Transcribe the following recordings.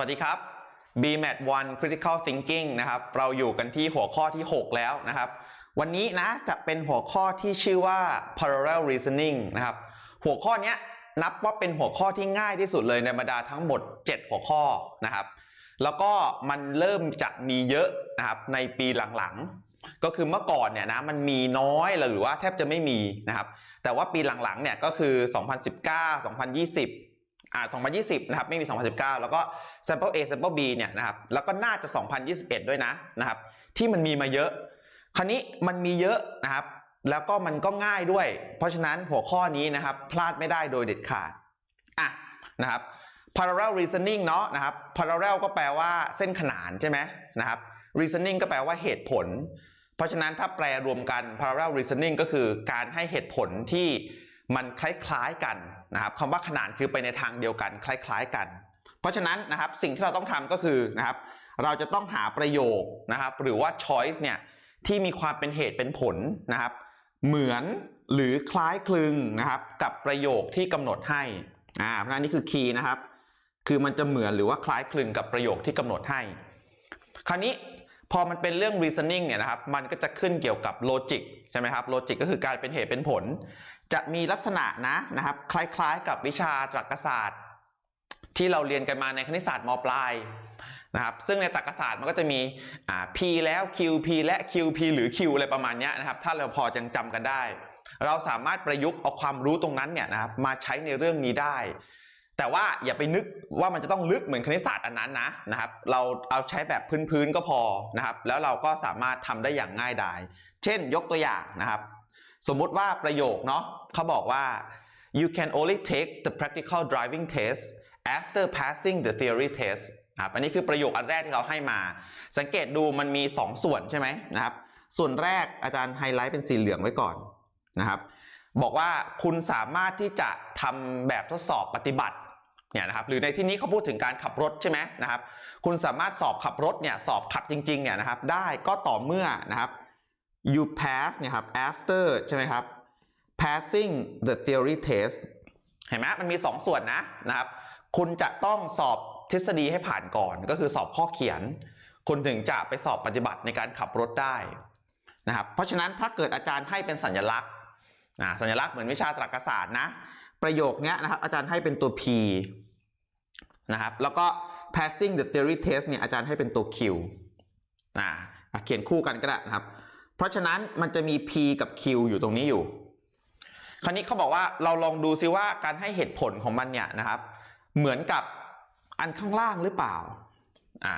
วัสดีครับ BMAT 1 Critical Thinking นะครับ เราอยู่กันที่หัวข้อที่ 6 แล้วนะครับ วันนี้นะจะเป็นหัวข้อที่ชื่อว่า Parallel Reasoning นะครับ หัวข้อนี้นับว่าเป็นหัวข้อที่ง่ายที่สุดเลยในบรรดาทั้งหมด 7 หัวข้อนะครับ แล้วก็มันเริ่มจะมีเยอะนะครับในปีหลังๆ ก็คือเมื่อก่อนเนี่ยนะมันมีน้อยหรือว่าแทบจะไม่มีนะครับ แต่ว่าปีหลังๆเนี่ยก็คือ 2019 2020 อ่า2020 นะครับ ไม่มี 2019 แล้วก็ sample A sample B เนี่ยนะครับ แล้วก็น่าจะ 2021 ด้วยนะนะครับ ที่มันมีมาเยอะ คราวนี้มันมีเยอะนะครับ แล้วก็มันก็ง่ายด้วย เพราะฉะนั้นหัวข้อนี้นะครับ พลาดไม่ได้โดยเด็ดขาด อะนะครับ parallel reasoning เนาะนะครับ parallel ก็แปลว่าเส้นขนานใช่ไหมนะครับ reasoning ก็แปลว่าเหตุผล เพราะฉะนั้นถ้าแปลรวมกัน parallel reasoning ก็คือการให้เหตุผลที่มันคล้ายๆกัน นะครับคำว่าขนานคือไปในทางเดียวกันคล้าย ๆ กัน เพราะฉะนั้นนะครับสิ่งที่เราต้องทำก็คือนะครับเราจะต้องหาประโยคนะครับหรือว่า choice เนี่ยที่มีความเป็นเหตุเป็นผลนะครับ เหมือนหรือคล้ายคลึงนะครับ กับประโยคที่กำหนดให้อ่าเพราะนั้นนี่คือคีย์นะครับ คือมันจะเหมือนหรือว่าคล้ายคลึงกับประโยคที่กำหนดให้ คราวนี้พอมันเป็นเรื่อง reasoning เนี่ยนะครับ มันก็จะขึ้นเกี่ยวกับ logic ใช่ไหมครับ logic ก็คือการเป็นเหตุเป็นผล จะมีลักษณะนะนะครับ คล้ายๆ กับวิชาตรรกศาสตร์ ที่เราเรียนกันมาในคณิตศาสตร์มปลายนะครับ ซึ่งในตรรกศาสตร์มันก็จะมีอ่า p แล้ว q p และ q p หรือ q อะไรประมาณนี้นะครับ ถ้าเราพอจังจำกันได้ เราสามารถประยุกต์เอาความรู้ตรงนั้นเนี่ยนะครับมาใช้ในเรื่องนี้ได้แต่ว่าอย่าไปนึกว่ามันจะต้องลึกเหมือนคณิตศาสตร์อันนั้นนะนะครับ เราเอาใช้แบบพื้นๆก็พอนะครับ แล้วเราก็สามารถทำได้อย่างง่ายดาย เช่นยกตัวอย่างนะครับ สมมุติว่าประโยคเนาะเขาบอกว่า you can only take the practical driving test after passing the theory test ครับอันนี้คือประโยคอันแรกที่เขาให้มา สังเกตดูมันมี 2 ส่วนใช่ไหมนะครับ ส่วนแรกอาจารย์ไฮไลท์เป็นสีเหลืองไว้ก่อนนะครับ บอกว่าคุณสามารถที่จะทำแบบทดสอบปฏิบัติเนี่ยนะครับ หรือในที่นี้เขาพูดถึงการขับรถใช่ไหมนะครับ คุณสามารถสอบขับรถเนี่ยสอบขับจริงๆเนี่ยนะครับ ได้ก็ต่อเมื่อนะครับ you pass เนี่ยครับ after ใช่ไหมครับ passing the theory test เห็นไหมมันมี 2 ส่วนนะนะครับ คุณจะต้องสอบทฤษฎีให้ผ่านก่อน ก็คือสอบข้อเขียน คุณถึงจะไปสอบปฏิบัติในการขับรถได้นะครับ เพราะฉะนั้นถ้าเกิดอาจารย์ให้เป็นสัญลักษณ์สัญลักษณ์เหมือนวิชาตรรกศาสตร์นะ ประโยคนี้นะครับอาจารย์ให้เป็นตัว P นะครับ แล้วก็ passing the theory test เนี่ยอาจารย์ให้เป็นตัว Q อ่าเขียนคู่กันก็ได้นะครับ เพราะฉะนั้นมันจะมี P กับ Q อยู่ตรงนี้อยู่ คราวนี้เขาบอกว่าเราลองดูซิว่าการให้เหตุผลของมันเนี่ยนะครับ เหมือนกับอันข้างล่างหรือเปล่า อ่า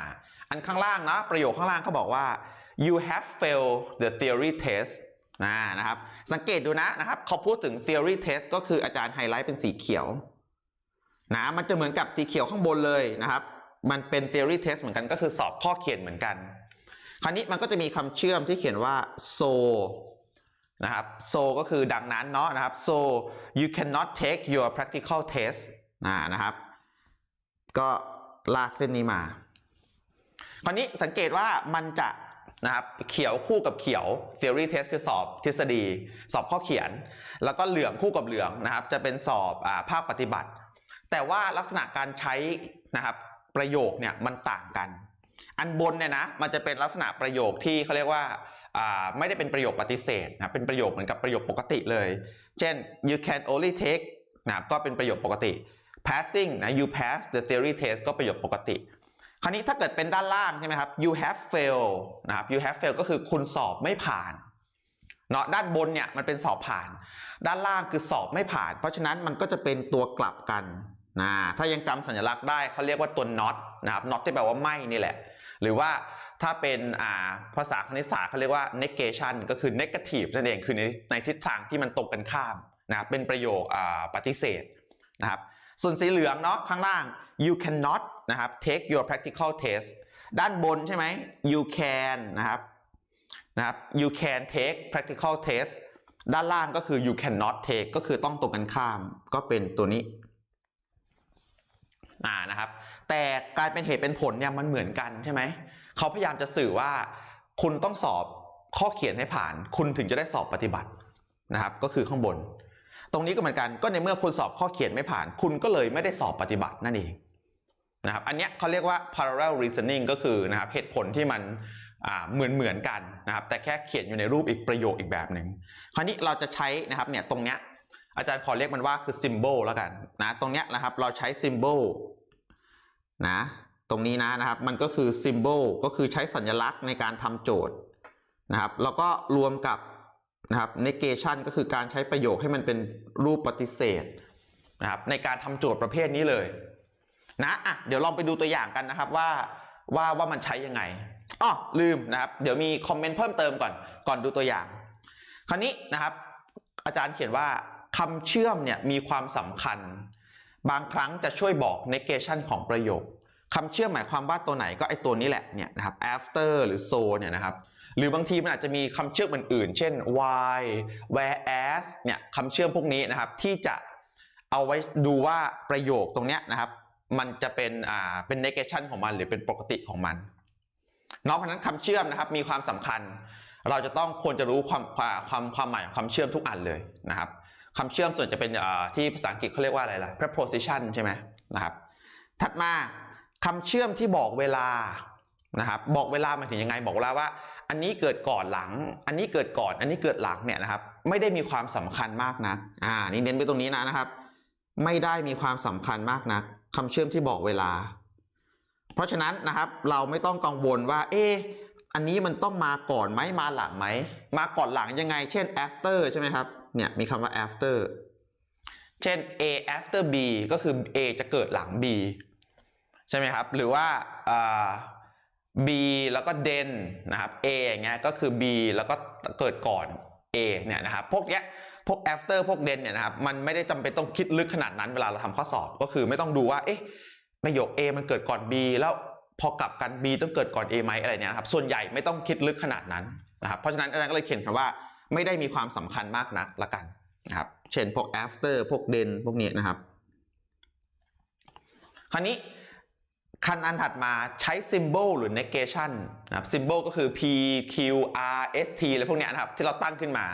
อันข้างล่างนะประโยคข้างล่างเขาบอกว่า you have failed the theory test นะนะครับ สังเกตดูนะนะครับเขาพูดถึง theory test ก็คืออาจารย์ไฮไลท์เป็นสีเขียว นะ มันจะเหมือนกับสีเขียวข้างบนเลยนะครับ มันเป็น theory test เหมือนกันก็คือสอบข้อเขียนเหมือนกัน คราวนี้มันก็จะมีคำเชื่อมที่เขียนว่า so นะครับ so ก็คือดังนั้นเนาะนะครับ so you cannot take your practical test นะครับ ก็ลากเส้นนี้มา คราวนี้สังเกตว่ามันจะนะครับเขียวคู่กับเขียว theory test คือสอบทฤษฎี สอบข้อเขียน แล้วก็เหลืองคู่กับเหลืองนะครับ จะเป็นสอบอาภาคปฏิบัติ แต่ว่าลักษณะการใช้นะครับประโยคเนี่ยมันต่างกัน อันบนเนี่ยนะมันจะเป็นลักษณะประโยคที่เขาเรียกว่าไม่ได้เป็นประโยคปฏิเสธนะเป็นประโยคเหมือนกับประโยคปกติเลย เช่น you can only take นะก็เป็นประโยคปกติ passing นะ you pass the theory test ก็ประโยคปกติ คราวนี้ถ้าเกิดเป็นด้านล่างใช่ไหมครับ you have failed นะครับ you have failed ก็คือคุณสอบไม่ผ่านเนาะด้านบนเนี่ยมันเป็นสอบผ่าน ด้านล่างคือสอบไม่ผ่าน เพราะฉะนั้นมันก็จะเป็นตัวกลับกันนะถ้ายังจำสัญลักษณ์ได้เขาเรียกว่าตัว not นะครับ not ที่แปลว่าไม่นี่แหละ หรือว่าถ้าเป็นาภาษาคณิตศาสตร์เขาเรียกว่า negation ก็คือ negative นั่นเองคือในในทิศทางที่มันตรงกันข้ามนะครับเป็นประโยคปฏิเสธนะครับส่วนสีเหลืองเนาะข้างล่าง you cannot นะครับ take your practical test ด้านบนใช่ไหม you can นะครับนะครับ you can take practical test ด้านล่างก็คือ you cannot take ก็คือต้องตรงกันข้ามก็เป็นตัวนี้อ่านะครับ แต่การเป็นเหตุเป็นผลเนี่ยมันเหมือนกันใช่ไหมเขาพยายามจะสื่อว่าคุณต้องสอบข้อเขียนให้ผ่าน คุณถึงจะได้สอบปฏิบัตินะครับ ก็คือข้างบน ตรงนี้ก็เหมือนกันก็ในเมื่อคุณสอบข้อเขียนไม่ผ่าน คุณก็เลยไม่ได้สอบปฏิบัตินั่นเองนะครับอันนี้เขาเรียกว่า parallel reasoning ก็คือนะครับเหตุผลที่มันเหมือนเหมือนกันนะครับ แต่แค่เขียนอยู่ในรูปอีกประโยคอีกแบบหนึ่งคราวนี้เราจะใช้นะครับเนี่ยตรงเนี้ยอาจารย์ขอเรียกมันว่าคือ symbol แล้วกันนะตรงเนี้ยนะครับเราใช้ symbol นะตรงนี้นะนะครับมันก็คือ symbol ก็คือใช้สัญลักษณ์ในการทำโจทย์นะครับแล้วก็รวมกับนะครับ negation ก็คือการใช้ประโยคให้มันเป็นรูปปฏิเสธนะครับในการทำโจทย์ประเภทนี้เลยนะอะเดี๋ยวลองไปดูตัวอย่างกันนะครับว่าว่าว่ามันใช้ยังไงอ๋อลืมนะครับเดี๋ยวมีคอมเมนต์เพิ่มเติมก่อนก่อนดูตัวอย่าง คราวนี้นะครับ อาจารย์เขียนว่าคำเชื่อมเนี่ยมีความสำคัญ บางครั้งจะช่วยบอก negation ของประโยคคำเชื่อมหมายความว่าตัวไหนก็ไอตัวนี้แหละเนี่ยนะครับ after หรือ so เนี่ยนะครับหรือบางทีมันอาจจะมีคำเชื่อมอื่นๆ เช่น why whereas เนี่ยคำเชื่อมพวกนี้นะครับที่จะเอาไว้ดูว่าประโยคตรงเนี้ยนะครับมันจะเป็นอ่าเป็น negation ของมันหรือเป็นปกติของมันนาะเพราะฉะนั้นคำเชื่อมนะครับมีความสำคัญ เราจะต้องควรจะรู้ความความความหมายของคำเชื่อมทุกอันเลยนะครับ คำเชื่อมส่วนจะเป็นที่ภาษาอังกฤษเขาเรียกว่าอะไรล่ะ preposition ใช่ไหมนะครับ ถัดมาคำเชื่อมที่บอกเวลานะครับบอกเวลาหมายถึงยังไงบอกเวลาว่า อันนี้เกิดก่อนหลัง อันนี้เกิดก่อน อันนี้เกิดหลังเนี่ยนะครับไม่ได้มีความสำคัญมากนะอ่านี่เน้นไปตรงนี้นะนะครับ ไม่ได้มีความสำคัญมากนะคำเชื่อมที่บอกเวลา เพราะฉะนั้นนะครับเราไม่ต้องกังวลว่า เอ๊ะอันนี้มันต้องมาก่อนไหมมาหลังไหมมาก่อนหลังยังไง เช่น after ใช่ไหมครับ เนี่ยมีคำว่า after เช่น A after B ก็คือ A จะเกิดหลัง B ใช่ไหมครับ หรือว่า B แล้วก็ then นะครับ A อย่างเงี้ยก็คือ B แล้วก็เกิดก่อน A เนี่ยนะครับ พวกเนี้ยพวก after พวก then เนี่ยนะครับ มันไม่ได้จำเป็นต้องคิดลึกขนาดนั้นเวลาเราทำข้อสอบ ก็คือไม่ต้องดูว่า เอ๊ะประโยค A มันเกิดก่อน B แล้วพอกลับกัน B ต้องเกิดก่อน A ไหมอะไรเนี่ยครับ ส่วนใหญ่ไม่ต้องคิดลึกขนาดนั้นนะครับ เพราะฉะนั้นอาจารย์ก็เลยเขียนคำว่า ไม่ได้มีความสำคัญมากนักละกันนะครับ เช่นพวก after พวก then พวกนี้นะครับ คราวนี้คันอันถัดมาใช้ symbol หรือ negation นะครับ symbol ก็คือ p q r s t อะไรพวกนี้นะครับ ที่เราตั้งขึ้นมา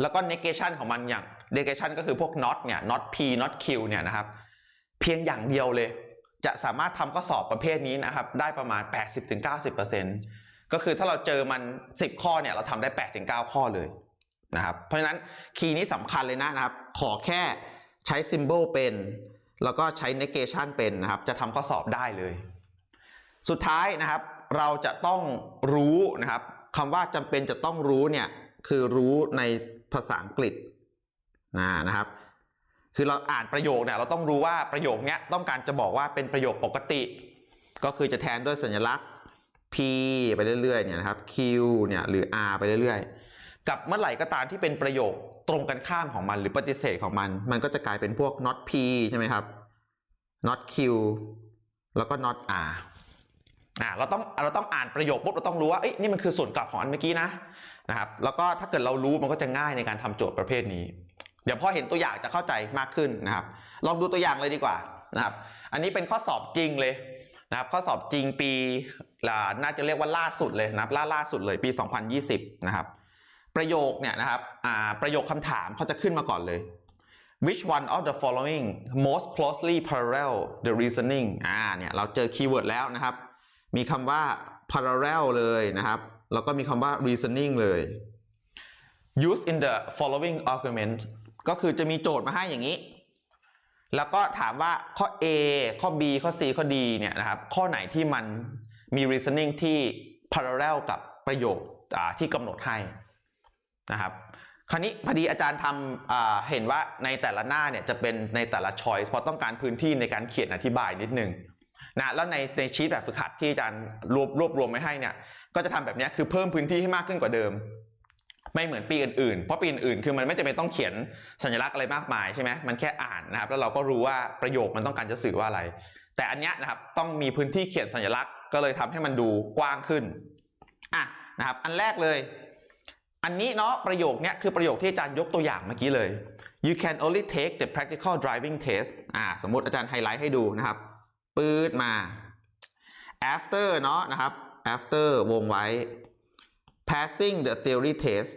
แล้วก็ negation ของมันอย่าง negation ก็คือพวก not เนี่ย not p not q เนี่ยนะครับ เพียงอย่างเดียวเลย จะสามารถทำข้อสอบประเภทนี้นะครับ ได้ประมาณ 80-90% ก็คือถ้าเราเจอมัน 10 ข้อเนี่ยเราทำได้8-9ข้อเลยนะครับ เพราะฉะนั้นคีย์นี้สำคัญเลยนะครับ ขอแค่ใช้ symbol เป็น แล้วก็ใช้ negation เป็นนะครับ จะทำข้อสอบได้เลย สุดท้ายนะครับ เราจะต้องรู้นะครับคำว่าจำเป็นจะต้องรู้เนี่ยคือรู้ในภาษาอังกฤษนะนะครับ คือเราอ่านประโยคเนี่ยเราต้องรู้ว่าประโยคเนี้ยต้องการจะบอกว่าเป็นประโยคปกติ ก็คือจะแทนด้วยสัญลักษณ์ p ไปเรื่อยๆเนี่ยนะครับ q เนี่ยหรือ r ไปเรื่อยๆ กับเมื่อไหร่ก็ตามที่เป็นประโยคตรงกันข้ามของมันหรือปฏิเสธของมัน มันก็จะกลายเป็นพวก not p ใช่ไหมครับ not q แล้วก็ not r อ่าเราต้องเราต้องอ่านประโยคปุ๊บเราต้องรู้ว่าเอ้ยนี่มันคือส่วนกลับของอันเมื่อกี้นะนะครับ แล้วก็ถ้าเกิดเรารู้มันก็จะง่ายในการทำโจทย์ประเภทนี้ เดี๋ยวพอเห็นตัวอย่างจะเข้าใจมากขึ้นนะครับ ลองดูตัวอย่างเลยดีกว่านะครับ อันนี้เป็นข้อสอบจริงเลยนะครับ ข้อสอบจริงปี น่าจะเรียกว่าล่าสุดเลยนะครับล่าล่าสุดเลยปี 2020 นะครับ ประโยคเนี่ยนะครับอ่าประโยคคำถามเขาจะขึ้นมาก่อนเลย which one of the following most closely parallel the reasoning อ่าเนี่ยเราเจอคีย์เวิร์ดแล้วนะครับ มีคำว่า parallel เลยนะครับ แล้วก็มีคำว่า reasoning เลย use in the following argument ก็คือจะมีโจทย์มาให้อย่างนี้ แล้วก็ถามว่าข้อ A ข้อ B ข้อ C ข้อ D เนี่ยนะครับ ข้อไหนที่มัน มี reasoning ที่ parallel กับประโยคที่กำหนดให้นะครับคราวนี้พอดีอาจารย์ทำเห็นว่าในแต่ละหน้าเนี่ยจะเป็นในแต่ละ choice เพราะต้องการพื้นที่ในการเขียนอธิบายนิดนึงนะแล้วในในชีตแบบฝึกหัดที่อาจารย์รวบรวบรวมไว้ให้เนี่ยก็จะทำแบบนี้คือเพิ่มพื้นที่ให้มากขึ้นกว่าเดิม ไม่เหมือนปีอื่นๆ เพราะปีอื่นๆคือมันไม่จำเป็นต้องเขียนสัญลักษณ์อะไรมากมายใช่ไหมมันแค่อ่านนะครับแล้วเราก็รู้ว่าประโยคมันต้องการจะสื่อว่าอะไร แต่อันนี้นะครับต้องมีพื้นที่เขียนสัญลักษณ์ ก็เลยทำให้มันดูกว้างขึ้นอะนะครับ อันแรกเลย อันนี้เนาะประโยคเนี้ยคือประโยคที่อาจารย์ยกตัวอย่างเมื่อกี้เลย you can only take the practical driving test อ่าสมมติอาจารย์ไฮไลท์ให้ดูนะครับ ปืดมา after เนาะนะครับ after วงไว้ passing the theory test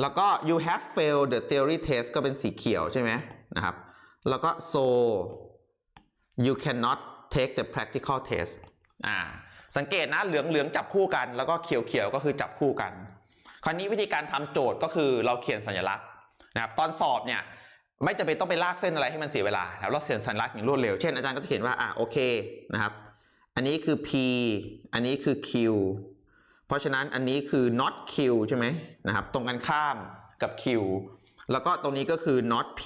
แล้วก็ you have failed the theory test ก็เป็นสีเขียวใช่ไหมนะครับ แล้วก็ so you cannot take the practical test อ่าสังเกตนะเหลืองเหลืองจับคู่กัน แล้วก็เขียวเขียวก็คือจับคู่กัน คราวนี้วิธีการทำโจทย์ก็คือเราเขียนสัญลักษณ์นะครับตอนสอบเนี่ยไม่จำเป็นต้องไปลากเส้นอะไรให้มันเสียเวลาแล้วเราเขียนสัญลักษณ์อย่างรวดเร็ว เช่นอาจารย์ก็จะเขียนว่าอะโอเคนะครับ อันนี้คือ P อันนี้คือ Q เพราะฉะนั้นอันนี้คือ not Q ใช่ไหมนะครับ ตรงกันข้ามกับ Q แล้วก็ตรงนี้ก็คือ not P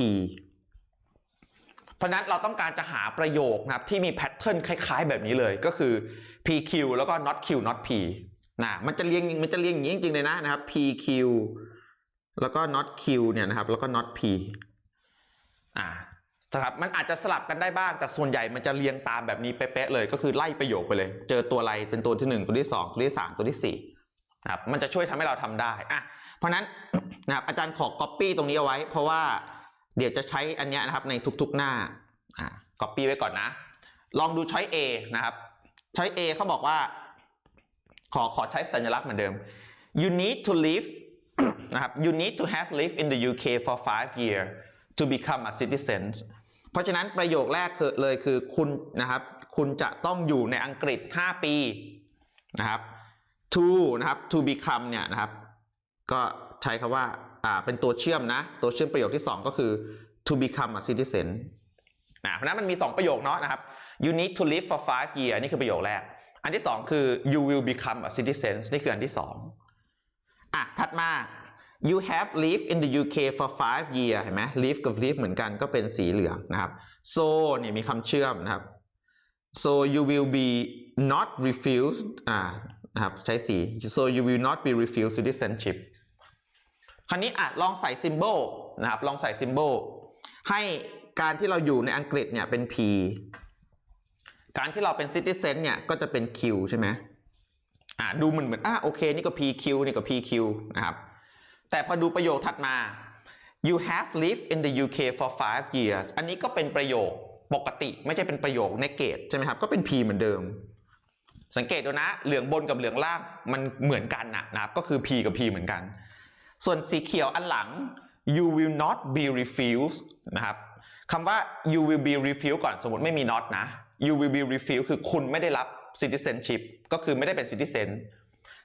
เพราะนั้นเราต้องการจะหาประโยคนะครับที่มีแพทเทิร์นคล้าย ๆ แบบนี้เลยก็คือ PQ แล้วก็ not Q not P นะมันจะเรียงมันจะเรียงอย่างนี้จริงๆเลยนะนะครับ PQ แล้วก็ not Q เนี่ยนะครับแล้วก็ not P อ่านะครับมันอาจจะสลับกันได้บ้าง แต่ส่วนใหญ่มันจะเรียงตามแบบนี้เป๊ะๆเลยก็คือไล่ประโยคไปเลย เจอตัวอะไรเป็นตัวที่ 1 ตัวที่ 2 ตัวที่ 3 ตัวที่4นะครับมันจะช่วยทำให้เราทำได้อะเพราะฉะนั้นนะครับอาจารย์ขอ copy ตรงนี้เอาไว้ เพราะว่า เดี๋ยวจะใช้อันเนี้ยนะครับในทุกๆหน้าอ่า copy ไว้ก่อนนะ ลองดูช้อย A นะครับช้อย A เขาบอกว่า ขอขอใช้สัญลักษณ์เหมือนเดิม you need to live นะครับ you need to have lived in the UK for five years to become a citizen เพราะฉะนั้นประโยคแรกคือเลยคือคุณนะครับ คุณจะต้องอยู่ในอังกฤษ 5 ปีนะครับ to นะครับ to become เนี่ยนะครับ ก็ ใช้คำว่าอ่าเป็นตัวเชื่อมนะ ตัวเชื่อมประโยคที่ 2 ก็คือ to become a citizen นะเพราะฉะนั้นมันมี 2 ประโยคเนาะนะครับ you need to live for five years นี่คือประโยคแรก อันที่ 2 คือ you will become a citizen นี่คืออันที่ 2 อะ ถัดมา you have lived in the UK for five years เห็นไหม live กับ live เหมือนกันก็เป็นสีเหลืองนะครับ so เนี่ยมีคำเชื่อมนะครับ so you will be not refused อ่านะครับใช้สี so you will not be refused citizenship คราวนี้อะลองใส่ symbol นะครับ ลองใส่ symbol ให้การที่เราอยู่ในอังกฤษเนี่ยเป็น P การที่เราเป็น citizen เนี่ยก็จะเป็น Q ใช่ไหมอ่าดูเหมือนเหมือนอะโอเค นี่ก็ PQ นี่ก็ PQ นะครับ แต่พอดูประโยคถัดมา you have lived in the UK for five years อันนี้ก็เป็นประโยคปกติไม่ใช่เป็นประโยค negate ใช่ไหมครับ ก็เป็น P เหมือนเดิม สังเกตดูนะ เหลืองบนกับเหลืองล่างมันเหมือนกันนะนะครับ ก็คือ P กับ P เหมือนกัน ส่วนสีเขียวอันหลัง you will not be refused นะครับคำว่า you will be refused ก่อนสมมติไม่มี not นะ you will be refused คือคุณไม่ได้รับ citizenship ก็คือไม่ได้เป็น citizen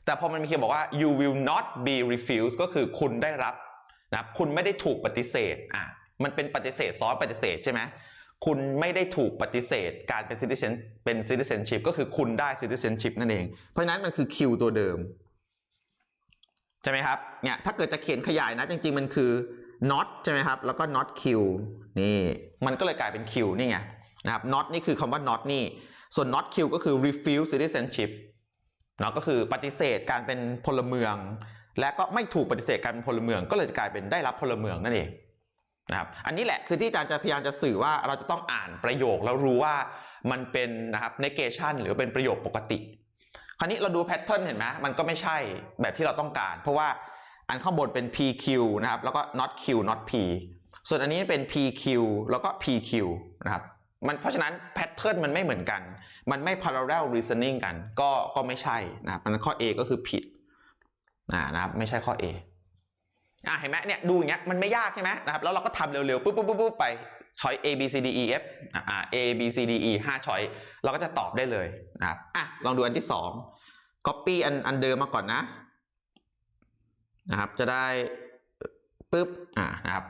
แต่พอมันมีเขียนบอกว่า you will not be refused ก็คือคุณได้รับนะค,บคุณไม่ได้ถูกปฏิเสธอะมันเป็นปฏิเสธซ้อนปฏิเสธใช่ไหมคุณไม่ได้ถูกปฏิเสธการเป็น citizen เป็น citizenship ก็คือคุณได้ citizenship นั่นเอง เพราะฉะนั้นมันคือ Q ตัวเดิม ใช่ไหมครับเนี่ยถ้าเกิดจะเขียนขยายนะจริง ๆ มันคือ not ใช่ไหมครับ แล้วก็ not q นี่มันก็เลยกลายเป็น q นี่ไงนะครับ not นี่คือคำว่า not นี่ ส่วน not q ก็คือ refuse citizenship เนาะก็คือปฏิเสธการเป็นพลเมือง และก็ไม่ถูกปฏิเสธการเป็นพลเมือง ก็เลยจะกลายเป็นได้รับพลเมืองนั่นเองนะครับอันนี้แหละคือที่อาจารย์จะพยายามจะสื่อว่าเราจะต้องอ่านประโยคแล้วรู้ว่ามันเป็นนะครับ negation หรือเป็นประโยคปกติ คราวนี้เราดูแพทเทิร์นเห็นไหมมันก็ไม่ใช่แบบที่เราต้องการ เพราะว่าอันข้างบนเป็น PQ นะครับ แล้วก็ not Q not P ส่วนอันนี้เป็น PQ แล้วก็ PQ นะครับมันเพราะฉะนั้นแพทเทิร์นมันไม่เหมือนกัน มันไม่ parallel reasoning กัน ก็ก็ไม่ใช่นะครับมันข้อ A ก็คือผิดอ่านะครับไม่ใช่ข้อ A อ่าเห็นไหมเนี่ยดูอย่างเงี้ยมันไม่ยากใช่ไหมนะครับแล้วเราก็ทำเร็วๆปุ๊บปุ๊บปุ๊บไป ช้อย A B C D E F อ่า A B C D E 5ช้อยเราก็จะตอบได้เลยนะครับอะลองดูอันที่สอง copy อันอันเดิมมาก่อนนะนะครับจะได้ปุ๊บอ่านะครับ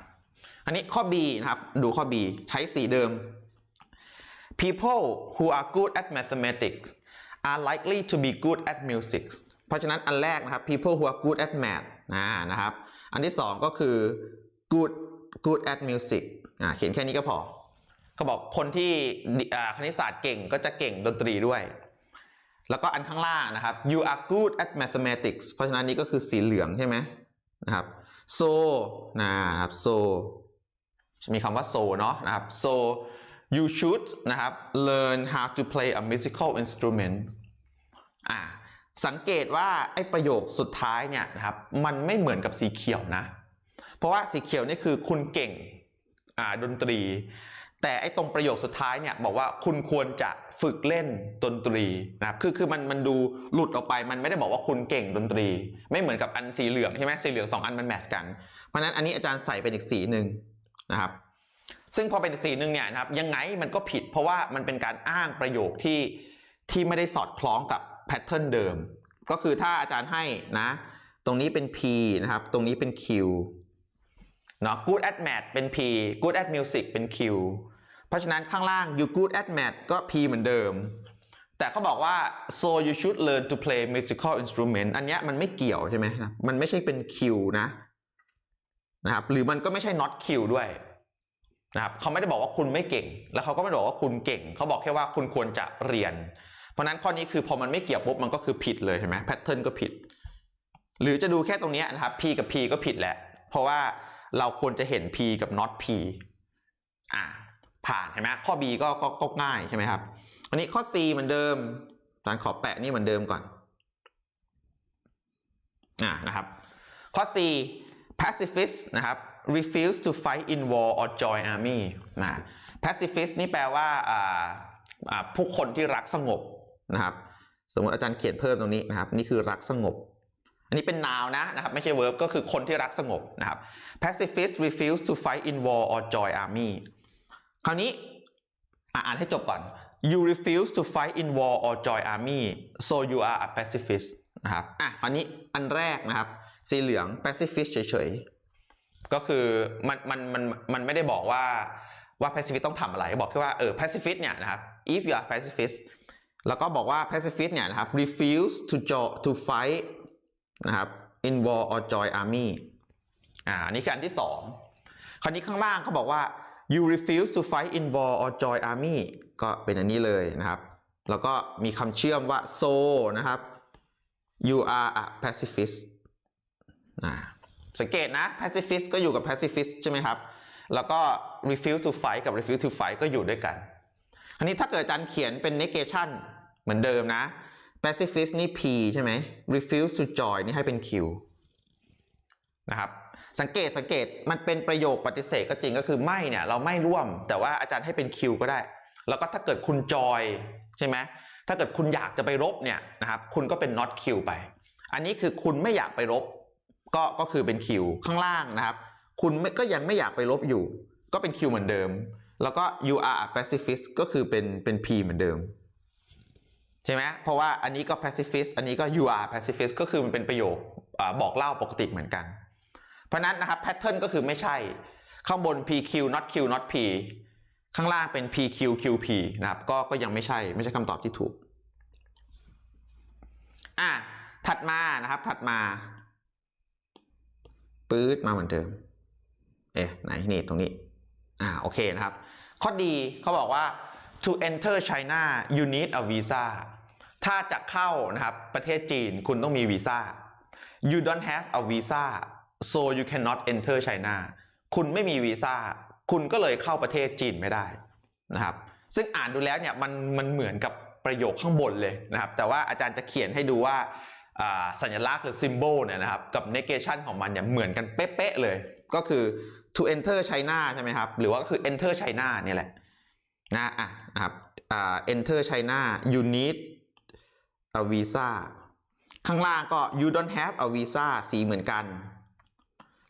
อันนี้ข้อ B นะครับดูข้อ B ใช้สีเดิม people who are good at mathematics are likely to be good at music เพราะฉะนั้นอันแรกนะครับ people who are good at math นะนะครับ อันที่สองก็คือ good good at music อ่าเขียนแค่นี้ก็พอ เขาบอกคนที่อ่าคณิตศาสตร์เก่งก็จะเก่งดนตรีด้วย แล้วก็อันข้างล่างนะครับ you are good at mathematics เพราะฉะนั้นนี่ก็คือสีเหลืองใช่ไหมนะครับ so นะครับ so มีคำว่า so เนาะนะครับ so you should นะครับ learn how to play a musical instrument อ่าสังเกตว่าไอ้ประโยคสุดท้ายเนี่ยนะครับ มันไม่เหมือนกับสีเขียวนะ เพราะว่าสีเขียวนี่คือคุณเก่งอ่าดนตรี แต่ไอ้ตรงประโยคสุดท้ายเนี่ยบอกว่าคุณควรจะฝึกเล่นดนตรีนะครับคือคือมันมันดูหลุดออกไปมันไม่ได้บอกว่าคุณเก่งดนตรี ไม่เหมือนกับอันสีเหลืองใช่ไหมสีเหลืองสองอันมันแมทช์กันเพราะฉะนั้นอันนี้อาจารย์ใส่เป็นอีกสีหนึ่งนะครับซึ่งพอเป็นสีหนึ่งเนี่ยนะครับยังไงมันก็ผิดเพราะว่ามันเป็นการอ้างประโยคที่ที่ไม่ได้สอดคล้องกับแพทเทิร์นเดิม ก็คือถ้าอาจารย์ให้นะ ตรงนี้เป็น P นะครับ ตรงนี้เป็น Q เนาะ good at math เป็น P good at music เป็น Q เพราะฉะนั้นข้างล่าง you good at math ก็ P เหมือนเดิม แต่เขาบอกว่า so you should learn to play musical instrument อันเนี้ยมันไม่เกี่ยวใช่ไหมนะมันไม่ใช่เป็น Q นะนะครับหรือมันก็ไม่ใช่ not Q ด้วยนะครับเขาไม่ได้บอกว่าคุณไม่เก่ง แล้วเขาก็ไม่ได้บอกว่าคุณเก่ง เขาบอกแค่ว่าคุณควรจะเรียน เพราะนั้นข้อนี้คือพอมันไม่เกี่ยวปุ๊บมันก็คือผิดเลยเห็นไหมแพทเทิร์นก็ผิด หรือจะดูแค่ตรงนี้นะครับ P กับ P ก็ผิดแหละเพราะว่า เราควรจะเห็น P กับ not P อ่าผ่านเห็นไหมข้อ B ก็ก็ก็ง่ายใช่ไหมครับอันนี้ข้อ C เหมือนเดิมอาจารย์ขอแปะนี่เหมือนเดิมก่อนอ่านะครับ ข้อ C pacifist นะครับ refuse to fight in war or join army นะ pacifist นี่แปลว่าอ่าอ่าผู้คนที่รักสงบนะครับ สมมติอาจารย์เขียนเพิ่มตรงนี้นะครับ นี่คือรักสงบ อันนี้เป็น noun นะนะครับไม่ใช่ verb ก็คือคนที่รักสงบนะครับ pacifist refuse to fight in war or join army คราวนี้อ่านให้จบก่อน you refuse to fight in war or join army so you are a pacifist นะครับอะอันนี้อันแรกนะครับ สีเหลือง pacifist เฉยๆ ก็คือมันมันมันมันไม่ได้บอกว่าว่า pacifist ต้องทำอะไร บอกแค่ว่าเออ pacifist เนี่ยนะครับ if you are pacifist แล้วก็บอกว่า pacifist เนี่ยนะครับ refuse to jo to fight นะครับ in war or join army อ่าอันนี้คืออันที่สองคราวนี้ข้างล่างเขาบอกว่า you refuse to fight in war or join army ก็เป็นอันนี้เลยนะครับ แล้วก็มีคำเชื่อมว่า so นะครับ you are a pacifist สังเกตนะ pacifist ก็อยู่กับ pacifist ใช่ไหมครับ แล้วก็ refuse to fight กับ refuse to fight ก็อยู่ด้วยกัน อันนี้ถ้าเกิดอาจารย์เขียนเป็น negation เหมือนเดิมนะ pacifist นี่ p ใช่ไหม refuse to join นี่ให้เป็น q นะครับสังเกตสังเกตมันเป็นประโยคปฏิเสธก็จริงก็คือไม่เนี่ยเราไม่ร่วม แต่ว่าอาจารย์ให้เป็น Q ก็ได้ แล้วก็ถ้าเกิดคุณจอยใช่ไหมถ้าเกิดคุณอยากจะไปรบเนี่ยนะครับคุณก็เป็น not Q ไป อันนี้คือคุณไม่อยากไปรบ ก็ก็คือเป็น Q ข้างล่างนะครับ คุณก็ยังไม่อยากไปรบอยู่ ก็เป็น Q เหมือนเดิม แล้วก็ you are a pacifist ก็คือเป็นเป็น P เหมือนเดิม ช่ไหมเพราะว่าอันนี้ก็ pacifist อันนี้ก็ you are pacifist ก็คือมันเป็นประโยคบอกเล่าปกติเหมือนกัน เพราะนั้นนะครับแพทเทิร์นก็คือไม่ใช่ ข้างบน PQ not Q not P ข้างล่างเป็น PQ QP นะครับก็ก็ยังไม่ใช่ไม่ใช่คำตอบที่ถูก อะ ถัดมานะครับ ถัดมาปื๊ดมาเหมือนเดิม เอ๊ะไหนนี่ตรงนี้ อ่าโอเคนะครับ ข้อดีเขาบอกว่า to enter China you need a visa ถ้าจะเข้านะครับประเทศจีนคุณต้องมีวีซ่า you don't have a visa so you cannot enter China คุณไม่มีวีซ่า คุณก็เลยเข้าประเทศจีนไม่ได้นะครับ ซึ่งอ่านดูแล้วเนี่ยมันมันเหมือนกับประโยคข้างบนเลยนะครับ แต่ว่าอาจารย์จะเขียนให้ดูว่าสัญลักษณ์หรือ symbol เนี่ยนะครับกับ negation ของมันเนี่ยเหมือนกันเป๊ะๆเลย ก็คือ to enter China ใช่ไหมครับ หรือว่าก็คือ enter China เนี่ยแหละนะอะนะครับ enter China you need a visa ข้างล่างก็ you don't have a visa สีเหมือนกัน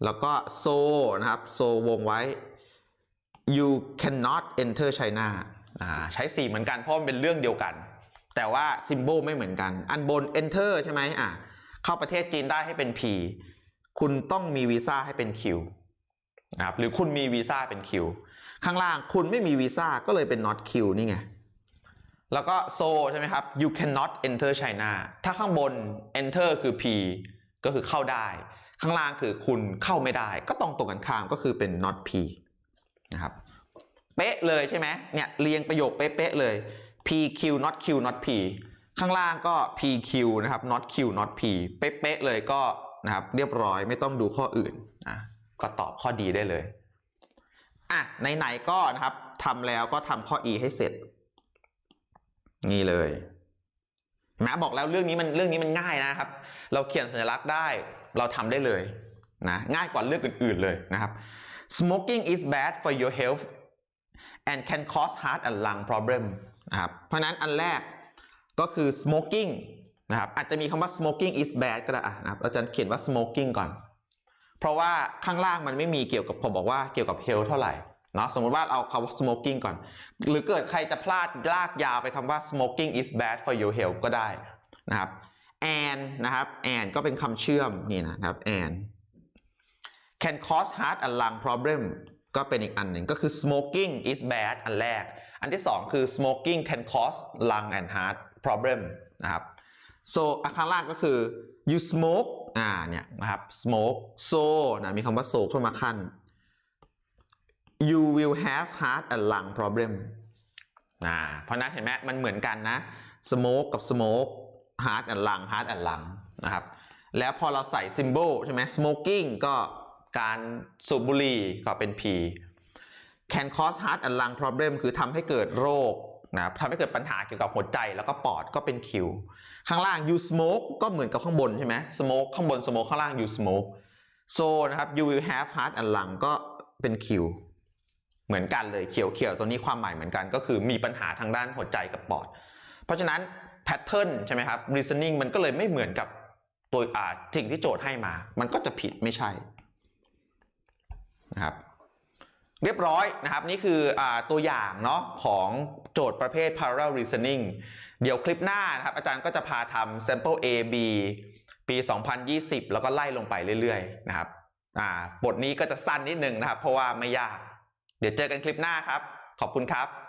แล้วก็ so นะครับ so วงไว้ you cannot enter China ใช้สีเหมือนกันเพราะมันเป็นเรื่องเดียวกัน แต่ว่า symbol ไม่เหมือนกัน อันบน enter ใช่ไหมอะเข้าประเทศจีนได้ให้เป็น P คุณต้องมีวีซ่าให้เป็น Q นะครับหรือคุณมีวีซ่าเป็น Q ข้างล่างคุณไม่มีวีซ่าก็เลยเป็น not Q นี่ไง แล้วก็ so ใช่ไหมครับ you cannot enter China ถ้าข้างบน enter คือ P ก็คือเข้าได้ ข้างล่างคือคุณเข้าไม่ได้ ก็ต้องตรงกันข้ามก็คือเป็น not P นะครับ เป๊ะเลยใช่ไหมเนี่ยเรียงประโยคเป๊ะๆเลย PQ not Q not P ข้างล่างก็ PQ นะครับ not Q not P เป๊ะๆเลยก็นะครับเรียบร้อยไม่ต้องดูข้ออื่นอะก็ตอบข้อดีได้เลยอะไหนๆก็นะครับทำแล้วก็ทำข้อ E ให้เสร็จ นี่เลยนไหมบอกแล้วเรื่องนี้มันเรื่องนี้มันง่ายนะครับ เราเขียนสัญลักษณ์ได้ เราทำได้เลยนะง่ายกว่าเรื่องอื่น ๆเลยนะครับ smoking is bad for your health and can cause heart and lung problem นะครับเพราะนั้นอันแรกก็คือ smoking นะครับอาจจะมีคำว่า smoking is bad ก็ได้นะครับอาจารย์เขียนว่า smoking ก่อน เพราะว่าข้างล่างมันไม่มีเกี่ยวกับผมบอกว่าเกี่ยวกับ health เท่าไหร่ เนาะสมมติว่าเอาคำว่า smoking ก่อน หรือเกิดใครจะพลาดลากยาวไปคำว่า smoking is bad for your health ก็ได้นะครับ and นะครับ and ก็เป็นคำเชื่อมนี่นะครับ and can cause heart and lung problem ก็เป็นอีกอันหนึ่งก็คือ smoking is bad อันแรก อันที่สองคือ smoking can cause lung and heart problem นะครับ so อันข้างล่างก็คือ you smoke อ่าเนี่ยนะครับ smoke so นะมีคำว่า so เข้ามาขั้น you will have heart and lung problem อ่าเพราะนั้นเห็นไหมมันเหมือนกันนะ smoke กับ smoke heart and lung heart and lung นะครับ แล้วพอเราใส่ symbol ใช่ไหม smoking ก็การสูบบุหรี่ก็เป็น P can cause heart and lung problem คือทำให้เกิดโรคนะทำให้เกิดปัญหาเกี่ยวกับหัวใจแล้วก็ปอดก็เป็น Q ข้างล่าง you smoke ก็เหมือนกับข้างบนใช่ไหม smoke ข้างบน smoke ข้างล่าง you smoke so นะครับ you will have heart and lung ก็เป็น Q เหมือนกันเลยเขียวเขียวตัวนี้ความหมายเหมือนกัน ก็คือมีปัญหาทางด้านหัวใจกับปอด เพราะฉะนั้น pattern ใช่ไหมครับ reasoning มันก็เลยไม่เหมือนกับตัวอ่าสิ่งที่โจทย์ให้มา มันก็จะผิดไม่ใช่นะครับเรียบร้อยนะครับ นี่คืออตัวอย่างเนาะของโจทย์ประเภท parallel reasoning เดี๋ยวคลิปหน้านะครับ อาจารย์ก็จะพาทำ sample A B ปี 2020 แล้วก็ไล่ลงไปเรื่อยๆนะครับอ่าบทนี้ก็จะสั้นนิดนึงนะครับ เพราะว่าไม่ยาก เดี๋ยวเจอกันคลิปหน้าครับ ขอบคุณครับ